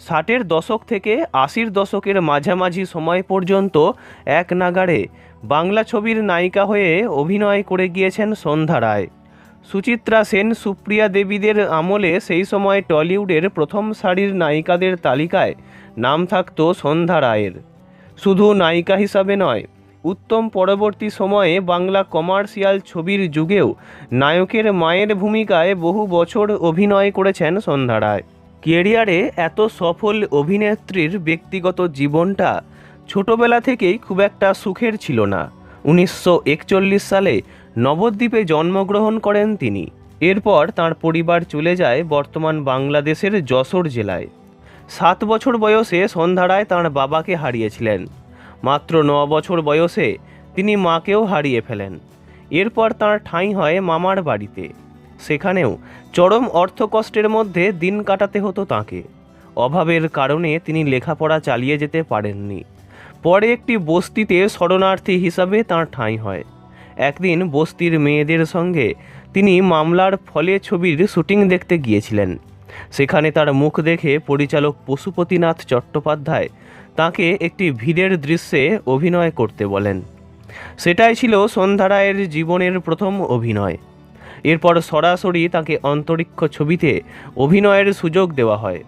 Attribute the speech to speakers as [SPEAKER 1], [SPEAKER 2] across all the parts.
[SPEAKER 1] ষাটের দশক থেকে আশির দশকের মাঝামাঝি সময় পর্যন্ত এক নাগাড়ে বাংলা ছবির নায়িকা হয়ে অভিনয় করে গিয়েছেন সন্ধ্যা রায়। সুচিত্রা সেন, সুপ্রিয়া দেবীদের আমলে সেই সময় টলিউডের প্রথম সারির নায়িকাদের তালিকায় নাম থাকতো সন্ধ্যা রায়ের। শুধু নায়িকা হিসাবে নয়, উত্তম পরবর্তী সময়ে বাংলা কমার্শিয়াল ছবির যুগেও নায়কের মায়ের ভূমিকায় বহু বছর অভিনয় করেছেন সন্ধ্যা রায়। কেরিয়ারে এত সফল অভিনেত্রীর ব্যক্তিগত জীবনটা ছোটবেলা থেকেই খুব একটা সুখের ছিল না। উনিশশো একচল্লিশ সালে নবদ্বীপে জন্মগ্রহণ করেন তিনি। এরপর তার পরিবার চলে যায় বর্তমান বাংলাদেশের যশোর জেলায়। সাত বছর বয়সে সন্ধ্যা রায় তাঁর বাবাকে হারিয়েছিলেন। মাত্র ন বছর বয়সে তিনি মাকেও হারিয়ে ফেলেন। এরপর তাঁর ঠাঁই হয় মামার বাড়িতে। সেখানেও চরম অর্থকষ্টের মধ্যে দিন কাটাতে হতো তাঁকে। অভাবের কারণে তিনি লেখাপড়া চালিয়ে যেতে পারেননি। পরে একটি বস্তিতে শরণার্থী হিসাবে তাঁর ঠাঁই হয়। একদিন বস্তির মেয়েদের সঙ্গে তিনি মামলার ফলে ছবির শুটিং দেখতে গিয়েছিলেন। সেখানে তার মুখ দেখে পরিচালক পশুপতিনাথ চট্টোপাধ্যায় তাকে একটি ভিড়ের দৃশ্যে অভিনয় করতে বলেন। সেটাই ছিল সন্ধ্যা রায়ের জীবনের প্রথম অভিনয়। এরপর সরাসরি তাকে অন্তরিক্ষ ছবিতে অভিনয়ের সুযোগ দেওয়া হয়।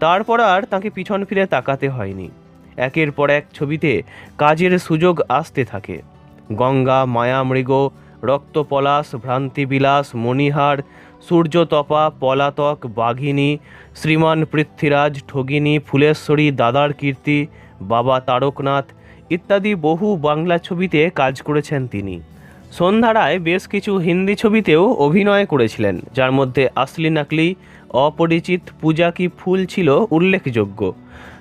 [SPEAKER 1] তারপর আর তাকে পিছন ফিরে তাকাতে হয়নি। একের পর এক ছবিতে কাজের সুযোগ আসতে থাকে। গঙ্গা, মায়ামৃগ, রক্তপলাশ, ভ্রান্তিবিলাস, মণিহার, সূর্যতপা, পলাতক, বাঘিনী, শ্রীমান পৃথ্বীরাজ, ঠগিনী, ফুলেশ্বরী, দাদার কীর্তি, বাবা তারকনাথ ইত্যাদি বহু বাংলা ছবিতে কাজ করেছেন তিনি। সন্ধ্যা রায় বেশ কিছু হিন্দি ছবিতেও অভিনয় করেছিলেন, যার মধ্যে আসলি নাকলি অপরিচিত পূজা কি ফুল ছিল উল্লেখযোগ্য।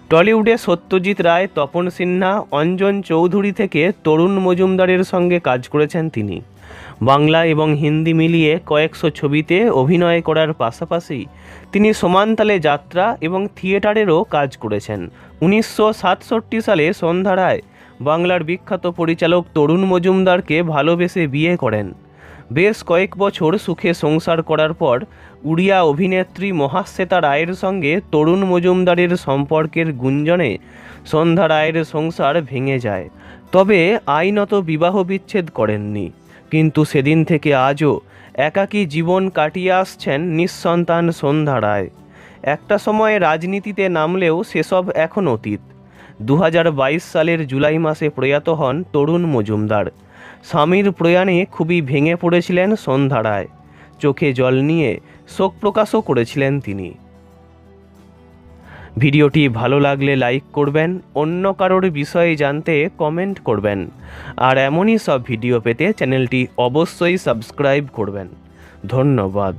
[SPEAKER 1] টলিউডে সত্যজিৎ রায়, তপন সিনহা, অঞ্জন চৌধুরী থেকে তরুণ মজুমদারের সঙ্গে কাজ করেছেন তিনি। বাংলা এবং হিন্দি মিলিয়ে কয়েকশো ছবিতে অভিনয় করার পাশাপাশি তিনি সমানতালে যাত্রা এবং থিয়েটারেরও কাজ করেছেন। উনিশশো সাতষট্টি সালে সন্ধ্যা রায় বাংলার বিখ্যাত পরিচালক তরুণ মজুমদারকে ভালোবেসে বিয়ে করেন। বেশ কয়েক বছর সুখে সংসার করার পর উড়িয়া অভিনেত্রী মহাশ্বেতা রায়ের সঙ্গে তরুণ মজুমদারের সম্পর্কের গুঞ্জনে সন্ধ্যা রায়ের সংসার ভেঙে যায়। তবে আইনত বিবাহ বিচ্ছেদ করেননি। কিন্তু সেদিন থেকে আজও একাকী জীবন কাটিয়ে আসছেন নিঃসন্তান সন্ধ্যা রায়। একটা সময় রাজনীতিতে নামলেও সেসব এখন অতীত। দু হাজার বাইশ সালের জুলাই মাসে প্রয়াত হন তরুণ মজুমদার। স্বামীর প্রয়াণে খুবই ভেঙে পড়েছিলেন সন্ধ্যা রায়। চোখে জল নিয়ে শোক প্রকাশও করেছিলেন তিনি। ভিডিওটি ভালো লাগলে লাইক করবেন, অন্য কারোর বিষয়ে জানতে কমেন্ট করবেন। আর এমনই সব ভিডিও পেতে চ্যানেলটি অবশ্যই সাবস্ক্রাইব করবেন। ধন্যবাদ।